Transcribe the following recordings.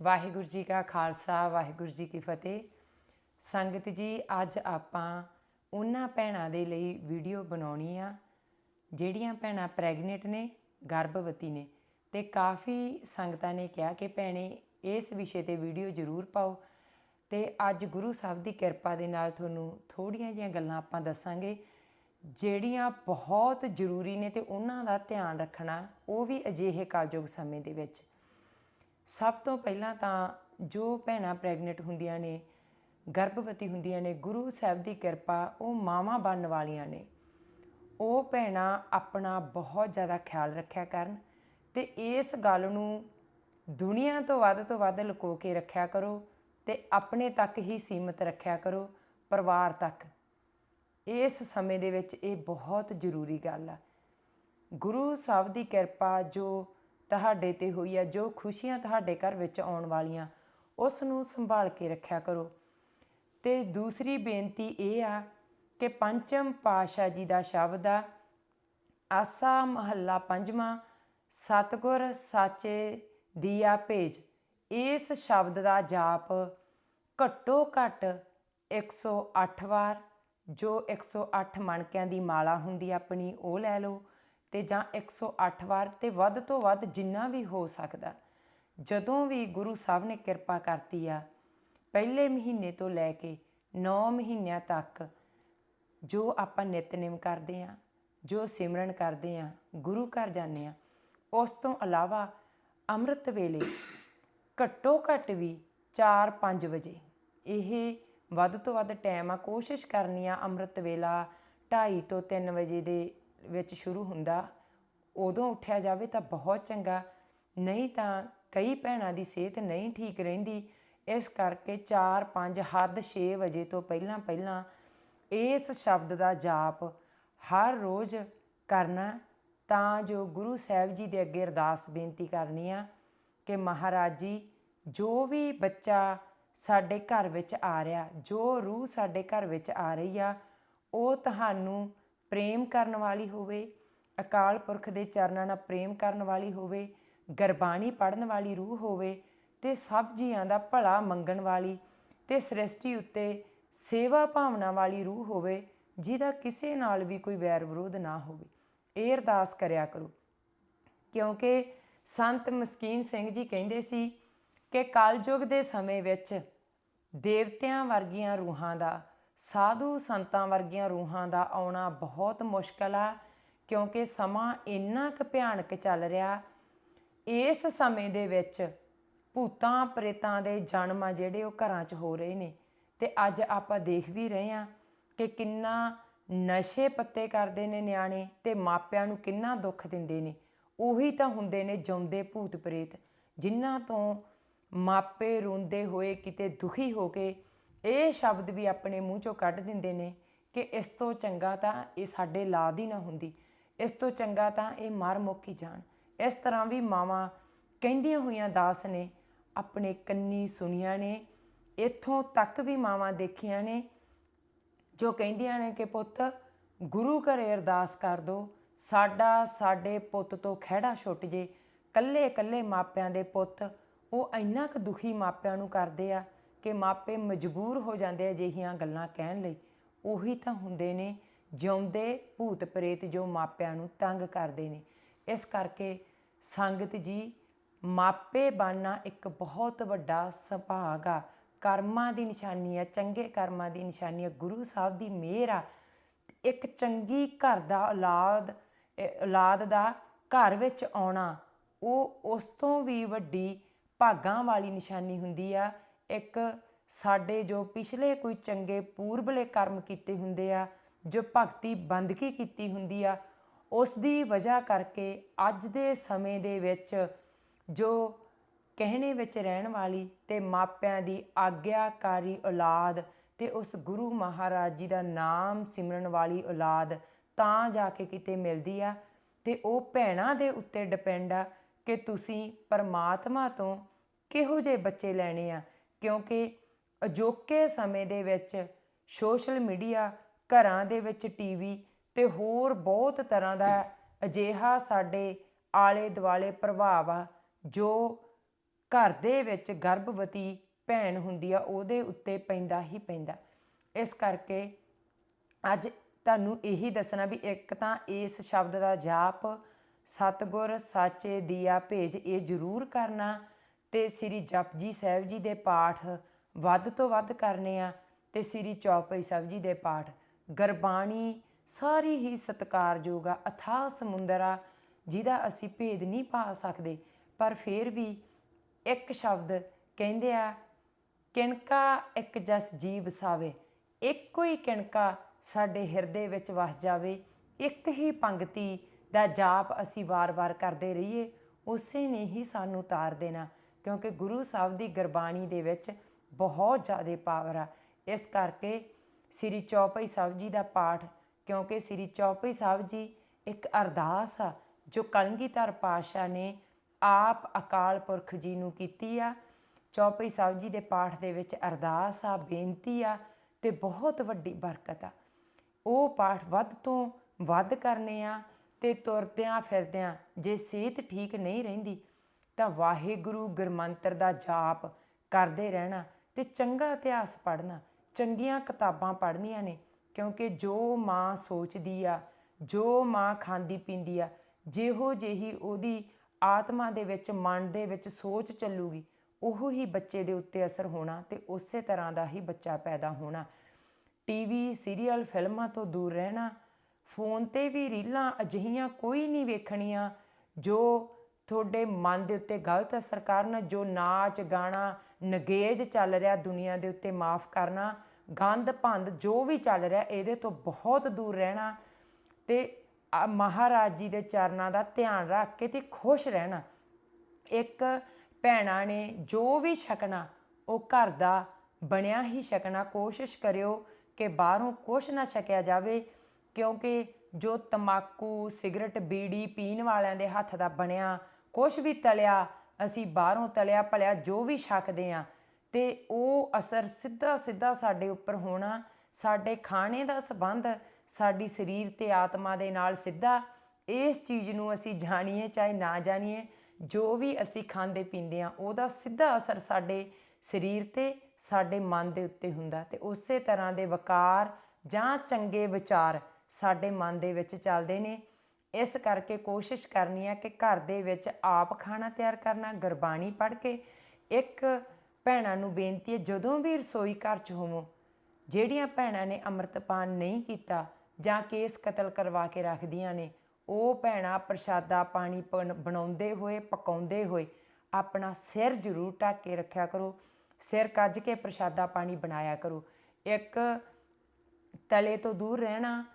ਵਾਹਿਗੁਰੂ ਜੀ ਕਾ ਖਾਲਸਾ, ਵਾਹਿਗੁਰੂ ਜੀ ਕੀ ਫਤਿਹ। ਸੰਗਤ ਜੀ, ਅੱਜ ਆਪਾਂ ਉਹਨਾਂ ਭੈਣਾਂ ਦੇ ਲਈ ਵੀਡੀਓ ਬਣਾਉਣੀ ਆ, ਜਿਹੜੀਆਂ ਭੈਣਾਂ ਪ੍ਰੈਗਨੈਂਟ ਨੇ, ਗਰਭਵਤੀ ਨੇ। ਤੇ ਕਾਫੀ ਸੰਗਤਾਂ ਨੇ ਕਿਹਾ ਕਿ ਭੈਣੇ, ਇਸ ਵਿਸ਼ੇ ਤੇ ਵੀਡੀਓ ਜ਼ਰੂਰ ਪਾਓ। ਤੇ ਅੱਜ ਗੁਰੂ ਸਾਹਿਬ ਦੀ ਕਿਰਪਾ ਦੇ ਨਾਲ ਤੁਹਾਨੂੰ ਥੋੜੀਆਂ ਜਿਹੀਆਂ ਗੱਲਾਂ ਆਪਾਂ ਦੱਸਾਂਗੇ, ਜਿਹੜੀਆਂ ਬਹੁਤ ਜ਼ਰੂਰੀ ਨੇ ਤੇ ਉਹਨਾਂ ਦਾ ਧਿਆਨ ਰੱਖਣਾ ਉਹ ਵੀ ਅਜਿਹੇ ਕਲਯੁਗ ਸਮੇਂ ਦੇ ਵਿੱਚ। ਸਭ ਤੋਂ ਪਹਿਲਾਂ ਤਾਂ ਜੋ ਭੈਣਾਂ ਪ੍ਰੈਗਨੈਂਟ ਹੁੰਦੀਆਂ ਨੇ, ਗਰਭਵਤੀ ਹੁੰਦੀਆਂ ਨੇ, ਗੁਰੂ ਸਾਹਿਬ ਦੀ ਕਿਰਪਾ ਉਹ ਮਾਵਾਂ ਬਣਨ ਵਾਲੀਆਂ ਨੇ। ਉਹ ਭੈਣਾਂ ਆਪਣਾ ਬਹੁਤ ਜ਼ਿਆਦਾ ਖਿਆਲ ਰੱਖਿਆ ਕਰਨ ਤੇ ਇਸ ਗੱਲ ਨੂੰ ਦੁਨੀਆ ਤੋਂ ਵੱਧ ਤੋਂ ਵੱਧ ਲੁਕੋ ਕੇ ਰੱਖਿਆ ਕਰੋ ਤੇ ਆਪਣੇ ਤੱਕ ਹੀ ਸੀਮਿਤ ਰੱਖਿਆ ਕਰੋ, ਪਰਿਵਾਰ ਤੱਕ। ਇਸ ਸਮੇਂ ਦੇ ਵਿੱਚ ਇਹ ਬਹੁਤ ਜ਼ਰੂਰੀ ਗੱਲ ਆ। ਗੁਰੂ ਸਾਹਿਬ ਦੀ ਕਿਰਪਾ ਜੋ ਤੁਹਾਡੇ ਤੇ ਹੋਈ ਆ, ਜੋ ਖੁਸ਼ੀਆਂ ਤੁਹਾਡੇ ਘਰ ਵਿੱਚ ਆਉਣ ਵਾਲੀਆਂ ਉਸ ਨੂੰ ਸੰਭਾਲ ਕੇ ਰੱਖਿਆ ਕਰੋ। ਤੇ ਦੂਸਰੀ ਬੇਨਤੀ ਇਹ ਆ ਕਿ ਪੰਚਮ ਪਾਸ਼ਾ ਜੀ ਦਾ ਸ਼ਬਦ ਆ, ਆਸਾ ਮਹੱਲਾ ਪੰਜਵਾਂ, ਸਤਗੁਰ ਸਾਚੇ ਦੀਆ ਭੇਜ। ਇਸ ਸ਼ਬਦ ਦਾ ਜਾਪ ਘੱਟੋ ਘੱਟ 108 ਵਾਰ, ਜੋ 108 ਮਣਕਿਆਂ ਦੀ ਮਾਲਾ ਹੁੰਦੀ ਆਪਣੀ ਉਹ ਲੈ ਲਓ। ਤੇ ਜਾਂ 108 ਵਾਰ ਤੇ ਵੱਧ ਤੋਂ ਵੱਧ ਜਿੰਨਾ ਵੀ ਹੋ ਸਕਦਾ। ਜਦੋਂ ਵੀ ਗੁਰੂ ਸਾਹਿਬ ਨੇ ਕਿਰਪਾ ਕਰਤੀ ਆ, ਪਹਿਲੇ ਮਹੀਨੇ ਤੋਂ ਲੈ ਕੇ 9 ਮਹੀਨਿਆਂ ਤੱਕ ਜੋ ਆਪਾਂ ਨਿਤਨੇਮ ਕਰਦੇ ਆ, ਜੋ ਸਿਮਰਨ ਕਰਦੇ ਆ, ਗੁਰੂ ਘਰ ਜਾਂਦੇ ਆ, ਉਸ ਤੋਂ ਇਲਾਵਾ ਅੰਮ੍ਰਿਤ ਵੇਲੇ ਘੱਟੋ ਘੱਟ ਵੀ 4-5 ਵਜੇ, ਇਹ ਵੱਧ ਤੋਂ ਵੱਧ ਟਾਈਮ ਆ, ਕੋਸ਼ਿਸ਼ ਕਰਨੀ ਆ ਅੰਮ੍ਰਿਤ ਵੇਲਾ 2:30 ਤੋਂ 3 ਵਜੇ ਦੇ ਵਿੱਚ ਸ਼ੁਰੂ ਹੁੰਦਾ, ਉਦੋਂ ਉੱਠਿਆ ਜਾਵੇ ਤਾਂ ਬਹੁਤ ਚੰਗਾ। ਨਹੀਂ ਤਾਂ ਕਈ ਭੈਣਾਂ ਦੀ ਸਿਹਤ ਨਹੀਂ ਠੀਕ ਰਹਿੰਦੀ। ਇਸ ਕਰਕੇ 4-5 ਹੱਦ 6 ਵਜੇ ਤੋਂ ਪਹਿਲਾਂ ਪਹਿਲਾਂ ਇਸ ਸ਼ਬਦ ਦਾ ਜਾਪ ਹਰ ਰੋਜ਼ ਕਰਨਾ, ਤਾਂ ਜੋ ਗੁਰੂ ਸਾਹਿਬ ਜੀ ਦੇ ਅੱਗੇ ਅਰਦਾਸ ਬੇਨਤੀ ਕਰਨੀ ਆ ਕਿ ਮਹਾਰਾਜ ਜੀ, ਜੋ ਵੀ ਬੱਚਾ ਸਾਡੇ ਘਰ ਵਿੱਚ ਆ ਰਿਹਾ, ਜੋ ਰੂਹ ਸਾਡੇ ਘਰ ਵਿੱਚ ਆ ਰਹੀ ਆ, ਉਹ ਤੁਹਾਨੂੰ ਪ੍ਰੇਮ ਕਰਨ ਵਾਲੀ ਹੋਵੇ, ਅਕਾਲ ਪੁਰਖ ਦੇ ਚਰਨਾਂ ਨਾਲ ਪ੍ਰੇਮ ਕਰਨ ਵਾਲੀ ਹੋਵੇ, ਗਰਬਾਣੀ ਪੜਨ ਵਾਲੀ ਰੂਹ ਹੋਵੇ, ਤੇ ਸਭ ਜੀਆਂ ਦਾ ਭਲਾ ਮੰਗਣ ਵਾਲੀ ਤੇ ਸ੍ਰਿਸ਼ਟੀ ਉੱਤੇ ਸੇਵਾ ਭਾਵਨਾ ਵਾਲੀ ਰੂਹ ਹੋਵੇ, ਜਿਹਦਾ ਕਿਸੇ ਨਾਲ ਵੀ ਕੋਈ ਵੈਰ ਵਿਰੋਧ ਨਾ ਹੋਵੇ। ਇਹ ਅਰਦਾਸ ਕਰਿਆ ਕਰੋ। ਕਿਉਂਕਿ ਸੰਤ ਮਸਕੀਨ ਸਿੰਘ ਜੀ ਕਹਿੰਦੇ ਸੀ ਕਿ ਕਲਯੁਗ ਦੇ ਸਮੇਂ ਵਿੱਚ ਦੇਵਤਿਆਂ ਵਰਗੀਆਂ ਰੂਹਾਂ ਦਾ ਸਾਧੂ ਸੰਤਾਂ ਵਰਗੀਆਂ ਰੂਹਾਂ ਦਾ ਆਉਣਾ ਬਹੁਤ ਮੁਸ਼ਕਲ ਆ, ਕਿਉਂਕਿ ਸਮਾਂ ਇੰਨਾ ਕੁ ਭਿਆਨਕ ਚੱਲ ਰਿਹਾ। ਇਸ ਸਮੇਂ ਦੇ ਵਿੱਚ ਭੂਤਾਂ ਪ੍ਰੇਤਾਂ ਦੇ ਜਨਮ ਆ ਜਿਹੜੇ ਉਹ ਘਰਾਂ 'ਚ ਹੋ ਰਹੇ ਨੇ। ਤੇ ਅੱਜ ਆਪਾਂ ਦੇਖ ਵੀ ਰਹੇ ਆ ਕਿ ਕਿੰਨਾ ਨਸ਼ੇ ਪੱਤੇ ਕਰਦੇ ਨੇ ਨਿਆਣੇ ਤੇ ਮਾਪਿਆਂ ਨੂੰ ਕਿੰਨਾ ਦੁੱਖ ਦਿੰਦੇ ਨੇ। ਉਹੀ ਤਾਂ ਹੁੰਦੇ ਨੇ ਜਿਉਂਦੇ ਭੂਤ ਪ੍ਰੇਤ, ਜਿਨ੍ਹਾਂ ਤੋਂ ਮਾਪੇ ਰੋਂਦੇ ਹੋਏ ਕਿਤੇ ਦੁਖੀ ਹੋ ਕੇ ਇਹ ਸ਼ਬਦ ਵੀ ਆਪਣੇ ਮੂੰਹ ਚੋਂ ਕੱਢ ਦਿੰਦੇ ਨੇ ਕਿ ਇਸ ਤੋਂ ਚੰਗਾ ਤਾਂ ਇਹ ਸਾਡੇ ਲਾਦ ਹੀ ਨਾ ਹੁੰਦੀ, ਇਸ ਤੋਂ ਚੰਗਾ ਤਾਂ ਇਹ ਮਰ ਮੁੱਕ ਹੀ ਜਾਣ। ਇਸ ਤਰ੍ਹਾਂ ਵੀ ਮਾਵਾਂ ਕਹਿੰਦੀਆਂ ਹੋਈਆਂ ਦਾਸ ਨੇ, ਆਪਣੇ ਕੰਨੀ ਸੁਣੀਆਂ ਨੇ, ਇੱਥੋਂ ਤੱਕ ਵੀ ਮਾਵਾਂ ਦੇਖੀਆਂ ਨੇ, ਜੋ ਕਹਿੰਦੀਆਂ ਨੇ ਕਿ ਪੁੱਤ, ਗੁਰੂ ਘਰੇ ਅਰਦਾਸ ਕਰ ਦੋ, ਸਾਡਾ ਸਾਡੇ ਪੁੱਤ ਤੋਂ ਖਿਹੜਾ ਛੁੱਟ ਜੇ ਕੱਲੇ ਕੱਲੇ ਮਾਪਿਆਂ ਦੇ ਪੁੱਤ, ਉਹ ਇੰਨਾ ਕੁ ਦੁਖੀ ਮਾਪਿਆਂ ਨੂੰ ਕਰਦੇ ਆ ਕਿ ਮਾਪੇ ਮਜਬੂਰ ਹੋ ਜਾਂਦੇ ਅਜਿਹੀਆਂ ਗੱਲਾਂ ਕਹਿਣ ਲਈ। ਉਹੀ ਤਾਂ ਹੁੰਦੇ ਨੇ, ਜਿਉਂਦੇ ਭੂਤ ਪ੍ਰੇਤ ਜੋ ਮਾਪਿਆਂ ਨੂੰ ਤੰਗ ਕਰਦੇ ਨੇ। ਇਸ ਕਰਕੇ ਸੰਗਤ ਜੀ, ਮਾਪੇ ਬਣਨਾ ਇੱਕ ਬਹੁਤ ਵੱਡਾ ਸੁਭਾਗ ਆ। ਕਰਮਾਂ ਦੀ ਨਿਸ਼ਾਨੀ ਆ, ਚੰਗੇ ਕਰਮਾਂ ਦੀ ਨਿਸ਼ਾਨੀ ਆ। ਗੁਰੂ ਸਾਹਿਬ ਦੀ ਮਿਹਰ ਆ। ਇੱਕ ਚੰਗੀ ਘਰ ਦਾ ਔਲਾਦ ਔਲਾਦ ਦਾ ਘਰ ਵਿੱਚ ਆਉਣਾ, ਉਹ ਉਸ ਤੋਂ ਵੀ ਵੱਡੀ ਭਾਗਾਂ ਵਾਲੀ ਨਿਸ਼ਾਨੀ ਹੁੰਦੀ ਆ। ਇੱਕ ਸਾਡੇ ਜੋ ਪਿਛਲੇ ਕੋਈ ਚੰਗੇ ਪੂਰਬਲੇ ਕਰਮ ਕੀਤੇ ਹੁੰਦੇ ਆ, ਜੋ ਭਗਤੀ ਬੰਦਗੀ ਕੀਤੀ ਹੁੰਦੀ ਆ, ਉਸ ਦੀ ਵਜ੍ਹਾ ਕਰਕੇ ਅੱਜ ਦੇ ਸਮੇਂ ਦੇ ਵਿੱਚ ਜੋ ਕਹਿਣੇ ਵਿੱਚ ਰਹਿਣ ਵਾਲੀ ਤੇ ਮਾਪਿਆਂ ਦੀ ਆਗਿਆਕਾਰੀ ਔਲਾਦ ਤੇ ਉਸ ਗੁਰੂ ਮਹਾਰਾਜ ਜੀ ਦਾ ਨਾਮ ਸਿਮਰਨ ਵਾਲੀ ਔਲਾਦ ਤਾਂ ਜਾ ਕੇ ਕਿਤੇ ਮਿਲਦੀ ਆ ਤੇ ਉਹ ਭੈਣਾਂ ਦੇ ਉੱਤੇ ਡਿਪੈਂਡ ਆ ਕਿ ਤੁਸੀਂ ਪਰਮਾਤਮਾ ਤੋਂ ਕਿਹੋ ਜਿਹੇ ਬੱਚੇ ਲੈਣੇ ਆ ਕਿਉਂਕਿ ਅਜੋਕੇ ਸਮੇਂ ਦੇ ਵਿੱਚ ਸੋਸ਼ਲ ਮੀਡੀਆ ਘਰਾਂ ਦੇ ਵਿੱਚ ਟੀਵੀ ਤੇ ਹੋਰ ਬਹੁਤ ਤਰ੍ਹਾਂ ਦਾ ਅਜਿਹਾ ਸਾਡੇ ਆਲੇ ਦੁਆਲੇ ਪ੍ਰਭਾਵ ਆ, ਜੋ ਘਰ ਦੇ ਵਿੱਚ ਗਰਭਵਤੀ ਭੈਣ ਹੁੰਦੀ ਆ, ਉਹਦੇ ਉੱਤੇ ਪੈਂਦਾ ਹੀ ਪੈਂਦਾ। ਇਸ ਕਰਕੇ ਅੱਜ ਤੁਹਾਨੂੰ ਇਹੀ ਦੱਸਣਾ ਵੀ ਇੱਕ ਤਾਂ ਇਸ ਸ਼ਬਦ ਦਾ ਜਾਪ ਸਤਗੁਰ ਸਾਚੇ ਦੀਆ ਭੇਜ, ਇਹ ਜ਼ਰੂਰ ਕਰਨਾ ਤੇ ਸ੍ਰੀ ਜਪਜੀ ਸਾਹਿਬ ਜੀ ਦੇ ਪਾਠ ਵੱਧ ਤੋਂ ਵੱਧ ਕਰਨੇ ਆ ਤੇ ਸ੍ਰੀ ਚੌਪਈ ਸਾਹਿਬ ਜੀ ਦੇ ਪਾਠ। ਗਰਬਾਣੀ ਸਾਰੀ ਹੀ ਸਤਿਕਾਰਯੋਗ ਆ, ਅਥਾਹ ਸਮੁੰਦਰ ਆ, ਜਿਹਦਾ ਅਸੀਂ ਭੇਦ ਨਹੀਂ ਪਾ ਸਕਦੇ। ਪਰ ਫਿਰ ਵੀ ਇੱਕ ਸ਼ਬਦ ਕਹਿੰਦੇ ਆ, ਕਿਣਕਾ ਇੱਕ ਜਸ ਜੀ ਵਸਾਵੇ ਇੱਕੋ ਹੀ ਕਿਣਕਾ ਸਾਡੇ ਹਿਰਦੇ ਵਿੱਚ ਵਸ ਜਾਵੇ। ਇੱਕ ਹੀ ਪੰਗਤੀ ਦਾ ਜਾਪ ਅਸੀਂ ਵਾਰ-ਵਾਰ ਕਰਦੇ ਰਹੀਏ, ਉਸੇ ਨੇ ਹੀ ਸਾਨੂੰ ਤਾਰ ਦੇਣਾ। ਕਿਉਂਕਿ ਗੁਰੂ ਸਾਹਿਬ ਦੀ ਗੁਰਬਾਣੀ ਦੇ ਵਿੱਚ ਬਹੁਤ ਜ਼ਿਆਦਾ ਪਾਵਰ ਆ। ਇਸ ਕਰਕੇ ਸ੍ਰੀ ਚੌਪਈ ਸਾਹਿਬ ਜੀ ਦਾ ਪਾਠ, ਕਿਉਂਕਿ ਸ੍ਰੀ ਚੌਪਈ ਸਾਹਿਬ ਜੀ ਇੱਕ ਅਰਦਾਸ ਆ, ਜੋ ਕਲਗੀਧਰ ਪਾਤਸ਼ਾਹ ਨੇ ਆਪ ਅਕਾਲ ਪੁਰਖ ਜੀ ਨੂੰ ਕੀਤੀ ਆ। ਚੌਪਈ ਸਾਹਿਬ ਜੀ ਦੇ ਪਾਠ ਦੇ ਵਿੱਚ ਅਰਦਾਸ ਆ, ਬੇਨਤੀ ਆ ਤੇ ਬਹੁਤ ਵੱਡੀ ਬਰਕਤ ਆ। ਉਹ ਪਾਠ ਵੱਧ ਤੋਂ ਵੱਧ ਕਰਨੇ ਆ ਤੇ ਤੁਰਦਿਆਂ ਫਿਰਦਿਆਂ ਜੇ ਸਿਹਤ ਠੀਕ ਨਹੀਂ ਰਹਿੰਦੀ ਤਾਂ ਵਾਹਿਗੁਰੂ ਗੁਰਮੰਤਰ ਦਾ ਜਾਪ ਕਰਦੇ ਰਹਿਣਾ ਤੇ ਚੰਗਾ ਇਤਿਹਾਸ ਪੜ੍ਹਨਾ, ਚੰਗੀਆਂ ਕਿਤਾਬਾਂ ਪੜ੍ਹਨੀਆਂ ਨੇ, ਕਿਉਂਕਿ ਜੋ ਮਾਂ ਸੋਚਦੀ ਆ, ਜੋ ਮਾਂ ਖਾਂਦੀ ਪੀਂਦੀ ਆ, ਜਿਹੋ ਜਿਹੀ ਉਹਦੀ ਆਤਮਾ ਦੇ ਵਿੱਚ, ਮਨ ਦੇ ਵਿੱਚ ਸੋਚ ਚੱਲੂਗੀ, ਉਹ ਹੀ ਬੱਚੇ ਦੇ ਉੱਤੇ ਅਸਰ ਹੋਣਾ ਤੇ ਉਸੇ ਤਰ੍ਹਾਂ ਦਾ ਹੀ ਬੱਚਾ ਪੈਦਾ ਹੋਣਾ। ਟੀਵੀ, ਸੀਰੀਅਲ, ਫਿਲਮਾਂ ਤੋਂ ਦੂਰ ਰਹਿਣਾ, ਫੋਨ ਤੇ ਵੀ ਰੀਲਾਂ ਅਜਿਹੀਆਂ ਕੋਈ ਨਹੀਂ ਵੇਖਣੀਆਂ ਜੋ ਤੁਹਾਡੇ ਮਨ ਦੇ ਉੱਤੇ ਗਲਤ ਅਸਰ ਕਰਨ, ਜੋ ਨਾਚ, ਗਾਣਾ, ਨਗੇਜ ਚੱਲ ਰਿਹਾ ਦੁਨੀਆ ਦੇ ਉੱਤੇ ਮਾਫ ਕਰਨਾ ਗੰਦ ਭੰਦ ਜੋ ਵੀ ਚੱਲ ਰਿਹਾ, ਇਹਦੇ ਤੋਂ ਬਹੁਤ ਦੂਰ ਰਹਿਣਾ ਤੇ ਮਹਾਰਾਜ ਜੀ ਦੇ ਚਰਨਾਂ ਦਾ ਧਿਆਨ ਰੱਖ ਕੇ ਤੇ ਖੁਸ਼ ਰਹਿਣਾ। ਇੱਕ ਭੈਣਾਂ ਨੇ ਜੋ ਵੀ ਛਕਣਾ, ਉਹ ਘਰ ਦਾ ਬਣਿਆ ਹੀ ਛਕਣਾ। ਕੋਸ਼ਿਸ਼ ਕਰਿਓ ਕਿ ਬਾਹਰੋਂ ਕੁਛ ਨਾ ਛਕਿਆ ਜਾਵੇ, ਕਿਉਂਕਿ ਜੋ ਤਮਾਕੂ, ਸਿਗਰਟ, ਬੀੜੀ ਪੀਣ ਵਾਲਿਆਂ ਦੇ ਹੱਥ ਦਾ ਬਣਿਆ ਕੁਛ ਵੀ ਤਲਿਆ, ਅਸੀਂ ਬਾਹਰੋਂ ਤਲਿਆ, ਭਲਿਆ ਜੋ ਵੀ ਛਕਦੇ ਆ ਤੇ ਉਹ ਅਸਰ ਸਿੱਧਾ ਸਿੱਧਾ ਸਾਡੇ ਉੱਪਰ ਹੋਣਾ, ਸਾਡੇ ਖਾਣੇ ਦਾ ਸਬੰਧ, ਸਾਡੀ ਸਰੀਰ ਤੇ ਆਤਮਾ ਦੇ ਨਾਲ ਸਿੱਧਾ, ਇਸ ਚੀਜ਼ ਨੂੰ ਅਸੀਂ ਜਾਣੀਏ ਚਾਹੇ ਨਾ ਜਾਣੀਏ, ਜੋ ਵੀ ਅਸੀਂ ਖਾਂਦੇ ਪੀਂਦੇ ਆ ਉਹਦਾ ਸਿੱਧਾ ਅਸਰ ਸਾਡੇ ਸਰੀਰ ਤੇ, ਸਾਡੇ ਮਨ ਦੇ ਉੱਤੇ ਹੁੰਦਾ, ਤੇ ਉਸੇ ਤਰ੍ਹਾਂ ਦੇ ਵਕਾਰ ਜਾਂ ਚੰਗੇ ਵਿਚਾਰ ਸਾਡੇ ਮਨ ਦੇ ਵਿੱਚ ਚੱਲਦੇ ਨੇ। ਇਸ ਕਰਕੇ ਕੋਸ਼ਿਸ਼ ਕਰਨੀ ਹੈ ਕਿ ਘਰ ਦੇ ਵਿੱਚ ਆਪ ਖਾਣਾ ਤਿਆਰ ਕਰਨਾ, ਗੁਰਬਾਣੀ ਪੜ੍ਹ ਕੇ ਇੱਕ ਭੈਣਾਂ ਨੂੰ ਬੇਨਤੀ ਹੈ, ਜਦੋਂ ਵੀ ਰਸੋਈ ਘਰ 'ਚ ਹੋਵੋ, ਜਿਹੜੀਆਂ ਭੈਣਾਂ ਨੇ ਅੰਮ੍ਰਿਤਪਾਨ ਨਹੀਂ ਕੀਤਾ ਜਾਂ ਕੇਸ ਕਤਲ ਕਰਵਾ ਕੇ ਰੱਖਦੀਆਂ ਨੇ, ਉਹ ਭੈਣਾਂ ਪ੍ਰਸ਼ਾਦਾ ਪਾਣੀ ਬਣ- ਬਣਾਉਂਦੇ ਹੋਏ, ਪਕਾਉਂਦੇ ਹੋਏ ਆਪਣਾ ਸਿਰ ਜ਼ਰੂਰ ਢੱਕ ਕੇ ਰੱਖਿਆ ਕਰੋ, ਸਿਰ ਕੱਜ ਕੇ ਪ੍ਰਸ਼ਾਦਾ ਪਾਣੀ ਬਣਾਇਆ ਕਰੋ। ਇੱਕ ਤਲੇ ਤੋਂ ਦੂਰ ਰਹਿਣਾ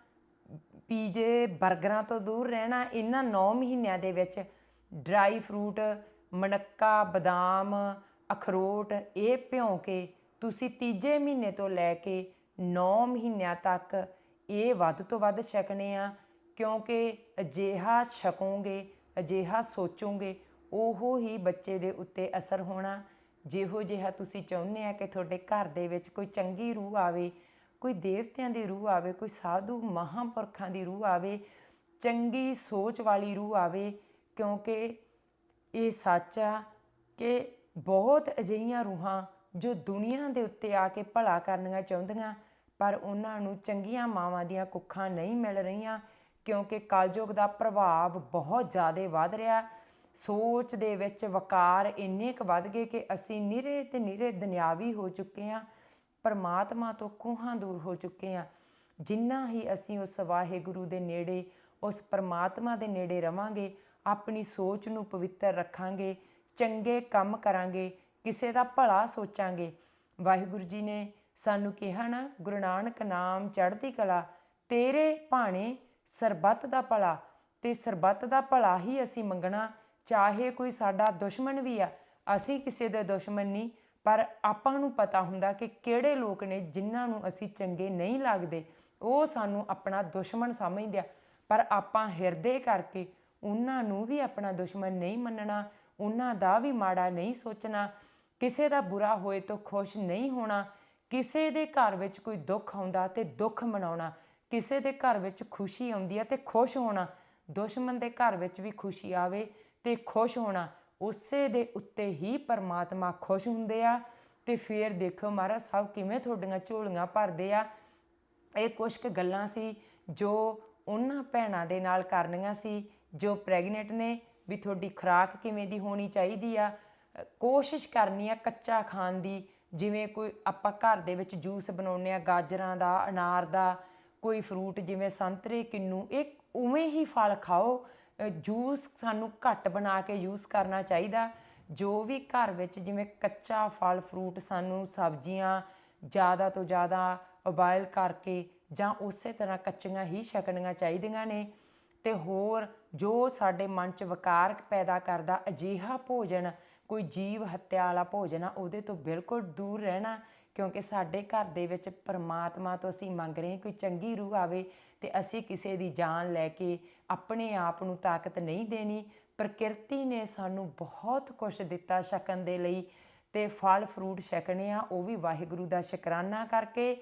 ਪੀਜੇ 버ਗਰਾਂ ਤੋਂ ਦੂਰ ਰਹਿਣਾ, ਇਹਨਾਂ 9 ਮਹੀਨਿਆਂ ਦੇ ਵਿੱਚ ਡਰਾਈ ਫਰੂਟ, ਮਣੱਕਾ, ਬਦਾਮ, ਅਖਰੋਟ, ਇਹ ਭਿਉਂ ਕੇ ਤੁਸੀਂ ਤੀਜੇ ਮਹੀਨੇ ਤੋਂ ਲੈ ਕੇ 9 ਮਹੀਨਿਆਂ ਤੱਕ ਇਹ ਵੱਧ ਤੋਂ ਵੱਧ ਛਕਣੇ ਆ, ਕਿਉਂਕਿ ਅਜਿਹਾ ਛਕੋਗੇ, ਅਜਿਹਾ ਸੋਚੋਗੇ, ਉਹੋ ਹੀ ਬੱਚੇ ਦੇ ਉੱਤੇ ਅਸਰ ਹੋਣਾ। ਜਿਹੋ ਜਿਹਾ ਤੁਸੀਂ ਚਾਹੁੰਦੇ ਆ ਕਿ ਤੁਹਾਡੇ ਘਰ ਦੇ ਵਿੱਚ ਕੋਈ ਚੰਗੀ ਰੂਹ ਆਵੇ ਕੋਈ ਦੇਵਤਿਆਂ ਦੀ ਰੂਹ ਆਵੇ, ਕੋਈ ਸਾਧੂ ਮਹਾਂਪੁਰਖਾਂ ਦੀ ਰੂਹ ਆਵੇ, ਚੰਗੀ ਸੋਚ ਵਾਲੀ ਰੂਹ ਆਵੇ, ਕਿਉਂਕਿ ਇਹ ਸੱਚ ਆ ਕਿ ਬਹੁਤ ਅਜਿਹੀਆਂ ਰੂਹਾਂ ਜੋ ਦੁਨੀਆ ਦੇ ਉੱਤੇ ਆ ਕੇ ਭਲਾ ਕਰਨੀਆਂ ਚਾਹੁੰਦੀਆਂ, ਪਰ ਉਹਨਾਂ ਨੂੰ ਚੰਗੀਆਂ ਮਾਵਾਂ ਦੀਆਂ ਕੁੱਖਾਂ ਨਹੀਂ ਮਿਲ ਰਹੀਆਂ, ਕਿਉਂਕਿ ਕਲਯੁਗ ਦਾ ਪ੍ਰਭਾਵ ਬਹੁਤ ਜ਼ਿਆਦਾ ਵੱਧ ਰਿਹਾ। ਸੋਚ ਦੇ ਵਿੱਚ ਵਕਾਰ ਇੰਨੇ ਕੁ ਵੱਧ ਗਏ ਕਿ ਅਸੀਂ ਨਿਰੇ ਤੇ ਨਿਰੇ ਦੁਨਿਆਵੀ ਹੋ ਚੁੱਕੇ ਹਾਂ। ਪਰਮਾਤਮਾ ਤੋਂ ਕੋਹਾਂ ਦੂਰ ਹੋ ਚੁੱਕੇ ਹਾਂ। ਜਿੰਨਾ ਹੀ ਅਸੀਂ ਉਸ ਵਾਹਿਗੁਰੂ ਦੇ ਨੇੜੇ, ਉਸ ਪਰਮਾਤਮਾ ਦੇ ਨੇੜੇ ਰਵਾਂਗੇ, ਆਪਣੀ ਸੋਚ ਨੂੰ ਪਵਿੱਤਰ ਰੱਖਾਂਗੇ, ਚੰਗੇ ਕੰਮ ਕਰਾਂਗੇ, ਕਿਸੇ ਦਾ ਭਲਾ ਸੋਚਾਂਗੇ। ਵਾਹਿਗੁਰੂ ਜੀ ਨੇ ਸਾਨੂੰ ਕਿਹਾ ਨਾ, ਗੁਰੂ ਨਾਨਕ ਨਾਮ ਚੜ੍ਹਦੀ ਕਲਾ, ਤੇਰੇ ਭਾਣੇ ਸਰਬੱਤ ਦਾ ਭਲਾ, ਤੇ ਸਰਬੱਤ ਦਾ ਭਲਾ ਹੀ ਅਸੀਂ ਮੰਗਣਾ, ਚਾਹੇ ਕੋਈ ਸਾਡਾ ਦੁਸ਼ਮਣ ਵੀ ਆ। ਅਸੀਂ ਕਿਸੇ ਦੇ ਦੁਸ਼ਮਣ ਨਹੀਂ ਪਰ ਆਪਾਂ ਨੂੰ ਪਤਾ ਹੁੰਦਾ ਕਿ ਕਿਹੜੇ ਲੋਕ ਨੇ ਜਿਨ੍ਹਾਂ ਨੂੰ ਅਸੀਂ ਚੰਗੇ ਨਹੀਂ ਲੱਗਦੇ। ਉਹ ਸਾਨੂੰ ਆਪਣਾ ਦੁਸ਼ਮਣ ਸਮਝਦੇ ਆ। ਪਰ ਆਪਾਂ ਹਿਰਦੇ ਕਰਕੇ ਉਹਨਾਂ ਨੂੰ ਵੀ ਆਪਣਾ ਦੁਸ਼ਮਣ ਨਹੀਂ ਮੰਨਣਾ, ਉਹਨਾਂ ਦਾ ਵੀ ਮਾੜਾ ਨਹੀਂ ਸੋਚਣਾ। ਕਿਸੇ ਦਾ ਬੁਰਾ ਹੋਏ ਤੋਂ ਖੁਸ਼ ਨਹੀਂ ਹੋਣਾ, ਕਿਸੇ ਦੇ ਘਰ ਵਿੱਚ ਕੋਈ ਦੁੱਖ ਆਉਂਦਾ ਤੇ ਦੁੱਖ ਮਨਾਉਣਾ, ਕਿਸੇ ਦੇ ਘਰ ਵਿੱਚ ਖੁਸ਼ੀ ਆਉਂਦੀ ਹੈ ਤੇ ਖੁਸ਼ ਹੋਣਾ। ਦੁਸ਼ਮਣ ਦੇ ਘਰ ਵਿੱਚ ਵੀ ਖੁਸ਼ੀ ਆਵੇ ਤੇ ਖੁਸ਼ ਹੋਣਾ। ਉਸੇ ਦੇ ਉੱਤੇ ਹੀ ਪਰਮਾਤਮਾ ਖੁਸ਼ ਹੁੰਦੇ ਆ ਤੇ ਫਿਰ ਦੇਖੋ ਮਹਾਰਾਜ ਸਾਹਿਬ ਕਿਵੇਂ ਤੁਹਾਡੀਆਂ ਝੋਲੀਆਂ ਭਰਦੇ ਆ। ਇਹ ਕੁਝ ਕੁ ਗੱਲਾਂ ਸੀ ਜੋ ਉਹਨਾਂ ਭੈਣਾਂ ਦੇ ਨਾਲ ਕਰਨੀਆਂ ਸੀ, ਜੋ ਪ੍ਰੈਗਨੈਂਟ ਨੇ ਵੀ ਤੁਹਾਡੀ ਖੁਰਾਕ ਕਿਵੇਂ ਦੀ ਹੋਣੀ ਚਾਹੀਦੀ ਆ। ਕੋਸ਼ਿਸ਼ ਕਰਨੀ ਆ ਕੱਚਾ ਖਾਣ ਦੀ, ਜਿਵੇਂ ਕੋਈ ਆਪਾਂ ਘਰ ਦੇ ਵਿੱਚ ਜੂਸ ਬਣਾਉਂਦੇ ਆ, ਗਾਜਰਾਂ ਦਾ, ਅਨਾਰ ਦਾ, ਕੋਈ ਫਰੂਟ ਜਿਵੇਂ ਸੰਤਰੇ, ਕਿੰਨੂ, ਇਹ ਉਵੇਂ ਹੀ ਫਲ ਖਾਓ। ਜੂਸ ਸਾਨੂੰ ਘੱਟ ਬਣਾ ਕੇ ਯੂਜ਼ ਕਰਨਾ ਚਾਹੀਦਾ। ਜੋ ਵੀ ਘਰ ਵਿੱਚ ਜਿਵੇਂ ਕੱਚਾ ਫਲ ਫਰੂਟ ਸਾਨੂੰ ਸਬਜ਼ੀਆਂ ਜ਼ਿਆਦਾ ਤੋਂ ਜ਼ਿਆਦਾ ਉਬਾਇਲ ਕਰਕੇ ਜਾਂ ਉਸੇ ਤਰ੍ਹਾਂ ਕੱਚੀਆਂ ਹੀ ਛਕਣੀਆਂ ਚਾਹੀਦੀਆਂ ਨੇ। ਤੇ ਹੋਰ ਜੋ ਸਾਡੇ ਮਨ 'ਚ ਵਿਕਾਰ ਪੈਦਾ ਕਰਦਾ, ਅਜੀਹਾ ਭੋਜਨ ਕੋਈ ਜੀਵ ਹੱਤਿਆ ਵਾਲਾ ਭੋਜਨ ਆ, ਉਹਦੇ ਤੋਂ ਬਿਲਕੁਲ ਦੂਰ ਰਹਿਣਾ, ਕਿਉਂਕਿ ਸਾਡੇ ਘਰ ਦੇ ਵਿੱਚ ਪਰਮਾਤਮਾ ਤੋਂ ਅਸੀਂ ਮੰਗ ਰਹੇ ਕੋਈ ਚੰਗੀ ਰੂਹ ਆਵੇ ਤੇ ਅਸੀਂ ਕਿਸੇ ਦੀ ਜਾਨ ਲੈ ਕੇ ਆਪਣੇ ਆਪ ਨੂੰ ਤਾਕਤ ਨਹੀਂ ਦੇਣੀ। ਪ੍ਰਕਿਰਤੀ ਨੇ ਸਾਨੂੰ ਬਹੁਤ ਕੁਝ ਦਿੱਤਾ ਛਕਣ ਦੇ ਲਈ ਤੇ ਫਲ, ਫਰੂਟ ਛਕਣੇ ਆ, ਉਹ ਵੀ ਵਾਹਿਗੁਰੂ ਦਾ ਸ਼ੁਕਰਾਨਾ ਕਰਕੇ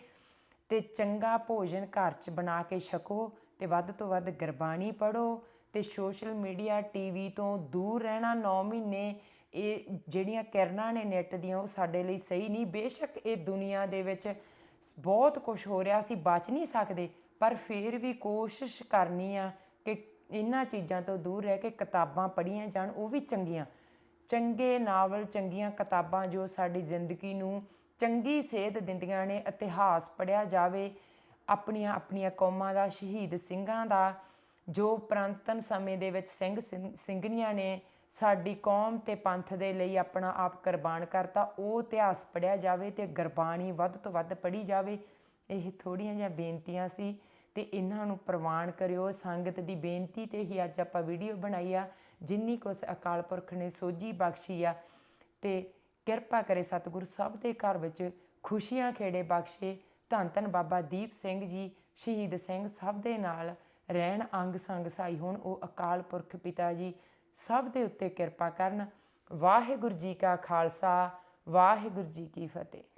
ਤੇ ਚੰਗਾ ਭੋਜਨ ਘਰ 'ਚ ਬਣਾ ਕੇ ਛਕੋ ਤੇ ਵੱਧ ਤੋਂ ਵੱਧ ਗੁਰਬਾਣੀ ਪੜੋ ਤੇ ਸੋਸ਼ਲ ਮੀਡੀਆ, ਟੀਵੀ ਤੋਂ ਦੂਰ ਰਹਿਣਾ 9 ਮਹੀਨੇ ਇਹ ਜਿਹੜੀਆਂ ਕਿਰਨਾਂ ਨੇ ਨੈਟ ਦੀਆਂ ਉਹ ਸਾਡੇ ਲਈ ਸਹੀ ਨਹੀਂ। ਬੇਸ਼ੱਕ ਇਹ ਦੁਨੀਆ ਦੇ ਵਿੱਚ ਬਹੁਤ ਕੁਝ ਹੋ ਰਿਹਾ ਸੀ ਬਚ ਨਹੀਂ ਸਕਦੇ, ਪਰ ਫਿਰ ਵੀ ਕੋਸ਼ਿਸ਼ ਕਰਨੀ ਆ ਕਿ ਇਹਨਾਂ ਚੀਜ਼ਾਂ ਤੋਂ ਦੂਰ ਰਹਿ ਕੇ ਕਿਤਾਬਾਂ ਪੜ੍ਹੀਆਂ ਜਾਣ, ਉਹ ਵੀ ਚੰਗੀਆਂ। ਚੰਗੇ ਨਾਵਲ, ਚੰਗੀਆਂ ਕਿਤਾਬਾਂ ਜੋ ਸਾਡੀ ਜ਼ਿੰਦਗੀ ਨੂੰ ਚੰਗੀ ਸੇਧ ਦਿੰਦੀਆਂ ਨੇ, ਇਤਿਹਾਸ ਪੜਿਆ ਜਾਵੇ, ਆਪਣੀਆਂ ਆਪਣੀਆਂ ਕੌਮਾਂ ਦਾ, ਸ਼ਹੀਦ ਸਿੰਘਾਂ ਦਾ, ਜੋ ਪ੍ਰਾਂਤਨ ਸਮੇਂ ਦੇ ਵਿੱਚ ਸਿੰਘ ਸਿੰਘ- ਸਿੰਘਣੀਆਂ ਨੇ ਸਾਡੀ ਕੌਮ ਤੇ ਪੰਥ ਦੇ ਲਈ ਆਪਣਾ ਆਪ ਕੁਰਬਾਨ ਕਰਤਾ, ਉਹ ਇਤਿਹਾਸ ਪੜਿਆ ਜਾਵੇ ਤੇ ਗੁਰਬਾਣੀ ਵੱਧ ਤੋਂ ਵੱਧ ਪੜ੍ਹੀ ਜਾਵੇ। ਇਹ ਥੋੜੀਆਂ ਜਿਹੀਆਂ ਬੇਨਤੀਆਂ ਸੀ ਤੇ ਇਹਨਾਂ ਨੂੰ ਪ੍ਰਵਾਨ ਕਰਿਓ। ਸੰਗਤ ਦੀ ਬੇਨਤੀ ਤੇ ਹੀ ਅੱਜ ਆਪਾਂ ਵੀਡੀਓ ਬਣਾਈ ਆ, ਜਿੰਨੀ ਕੁ ਅਕਾਲ ਪੁਰਖ ਨੇ ਸੋਝੀ ਬਖਸ਼ੀ ਆ। ਤੇ ਕਿਰਪਾ ਕਰੇ ਸਤਿਗੁਰੂ ਸਭ ਦੇ ਘਰ ਵਿੱਚ ਖੁਸ਼ੀਆਂ ਖੇੜੇ ਬਖਸ਼ੇ। ਧੰਨ ਧੰਨ ਬਾਬਾ ਦੀਪ ਸਿੰਘ ਜੀ, ਸ਼ਹੀਦ ਸਿੰਘ ਸਭ ਦੇ ਨਾਲ ਰਹਿਣ ਅੰਗ ਸੰਗ ਸਾਈ ਹੋਣ, ਉਹ ਅਕਾਲ ਪੁਰਖ ਪਿਤਾ ਜੀ ਸਭ ਦੇ ਉੱਤੇ ਕਿਰਪਾ ਕਰਨ। ਵਾਹਿਗੁਰੂ ਜੀ ਕਾ ਖਾਲਸਾ ਵਾਹਿਗੁਰੂ ਜੀ ਕੀ ਫਤਿਹ।